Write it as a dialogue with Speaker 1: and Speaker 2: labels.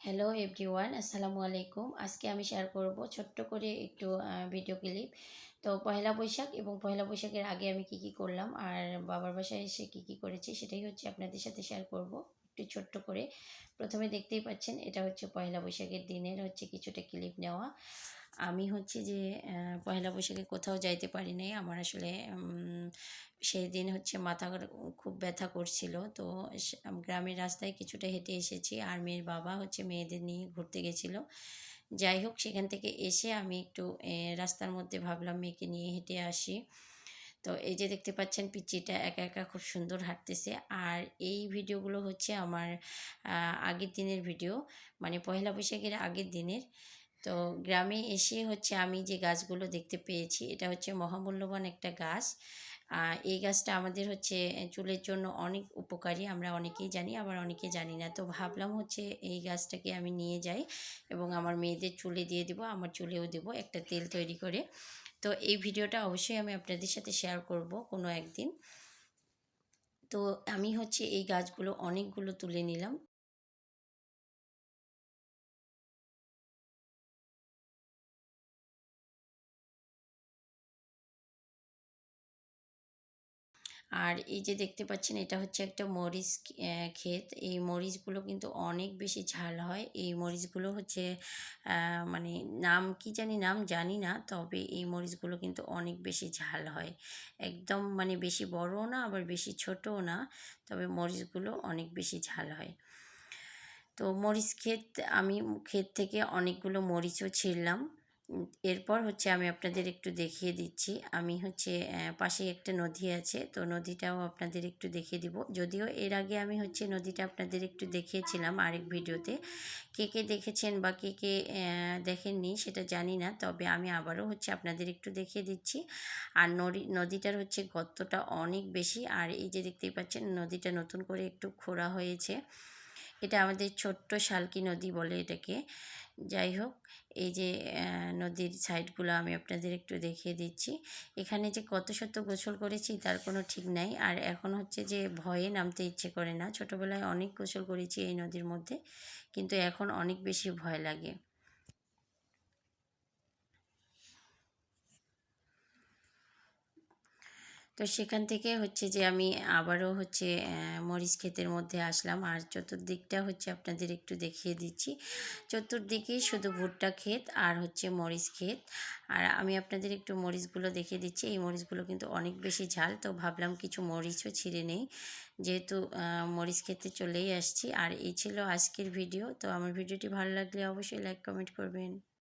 Speaker 1: Hello everyone আসসালামু আলাইকুম আজকে আমি শেয়ার করব ছোট্ট করে একটু ভিডিও ক্লিপ তো পয়লা বৈশাখ এবং পয়লা বৈশাখের আগে আমি কি কি করলাম আর বাবার বাসায় এসে কি কি করেছি সেটাই হচ্ছে আপনাদের সাথে শেয়ার করব। ছোট্ট করে। প্রথমে দেখতেই পাচ্ছেন, এটা হচ্ছে পয়লা বৈশাখের দিনের হচ্ছে কিছুটা ক্লিপ নেওয়া। আমি হচ্ছে যে পয়লা বৈশাখে কোথাও যাইতে পারি নাই। আমার আসলে সেই দিন হচ্ছে মাথা খুব ব্যথা করছিল। তো গ্রামের রাস্তায় কিছুটা হেঁটে এসেছি। আর মেয়ের বাবা হচ্ছে মেয়েদের নিয়ে ঘুরতে গেছিল। যাই হোক, সেখান থেকে এসে আমি একটু রাস্তার মধ্যে ভাবলাম মেয়েকে নিয়ে হেঁটে আসি। তো এই যে দেখতে পাচ্ছেন পিচিটা একা একা খুব সুন্দর হাঁটতেছে। আর এই ভিডিওগুলো হচ্ছে আমার আগের দিনের ভিডিও মানে পয়লা বৈশাখের আগের দিনের। তো গ্রামে এসে হচ্ছে আমি যে গাছগুলো দেখতে পেয়েছি, এটা হচ্ছে মহামূল্যবান একটা গাছ। এই গাছটা আমাদের হচ্ছে চুলের জন্য অনেক উপকারী, আমরা অনেকেই জানি, আবার অনেকে জানি না। তো ভাবলাম হচ্ছে এই গাছটাকে আমি নিয়ে যাই এবং আমার মেয়েদের চুলে দিয়ে দেবো, আমার চুলেও দেবো একটা তেল তৈরি করে। তো এই ভিডিওটা অবশ্যই আমি আপনাদের সাথে শেয়ার করব কোনো একদিন। তো আমি হচ্ছে এই গাছগুলো অনেকগুলো তুলে নিলাম। আর এই যে দেখতে পাচ্ছেন, এটা হচ্ছে একটা মরিচ ক্ষেত। এই মরিচগুলো কিন্তু অনেক বেশি ঝাল হয়। এই মরিচগুলো হচ্ছে মানে নাম কি জানি, নাম জানি না, তবে এই মরিচগুলো কিন্তু অনেক বেশি ঝাল হয়। একদম মানে বেশি বড়ও না, আবার বেশি ছোটও না, তবে মরিচগুলো অনেক বেশি ঝাল হয়। তো মরিচ ক্ষেত, আমি ক্ষেত থেকে অনেকগুলো মরিচও ছিঁড়লাম। এরপর হচ্ছে আমি আপনাদের একটু দেখিয়ে দিচ্ছি। আমি হচ্ছে পাশে একটা নদী আছে, তো নদীটাও আপনাদের একটু দেখিয়ে দিব। যদিও এর আগে আমি হচ্ছে নদীটা আপনাদের একটু দেখিয়েছিলাম আরেক ভিডিওতে। কে কে দেখেছেন বা কে কে দেখেননি সেটা জানি না, তবে আমি আবারও হচ্ছে আপনাদের একটু দেখিয়ে দিচ্ছি। আর নদী নদীটার হচ্ছে গর্তটা অনেক বেশি, আর এই যে দেখতেই পাচ্ছেন নদীটা নতুন করে একটু খোঁড়া হয়েছে। এটা আমাদের ছোট্ট শালকি নদী বলে এটাকে। যাই হোক, এই যে নদীর সাইডগুলো আমি আপনাদের একটু দেখিয়ে দিচ্ছি। এখানে যে কত শত গোসল করেছি তার কোনো ঠিক নাই। আর এখন হচ্ছে যে ভয়ে নামতে ইচ্ছে করে না। ছোটোবেলায় অনেক গোসল করেছি এই নদীর মধ্যে, কিন্তু এখন অনেক বেশি ভয় লাগে। তো সেখান থেকে হচ্ছে যে আমি আবারও হচ্ছে মরিচ ক্ষেতের মধ্যে আসলাম। আর চতুর্দিকটা হচ্ছে আপনাদের একটু দেখিয়ে দিচ্ছি। চতুর্দিকেই শুধু ভুট্টা ক্ষেত আর হচ্ছে মরিচ ক্ষেত। আর আমি আপনাদের একটু মরিচগুলো দেখিয়ে দিচ্ছি। এই মরিচগুলো কিন্তু অনেক বেশি ঝাল, তো ভাবলাম কিছু মরিচও ছিঁড়ে নেই। যেহেতু মরিচ খেতে চলেই আসছি। আর এই ছিল আজকের ভিডিও। তো আমার ভিডিওটি ভালো লাগলে অবশ্যই লাইক কমেন্ট করবেন।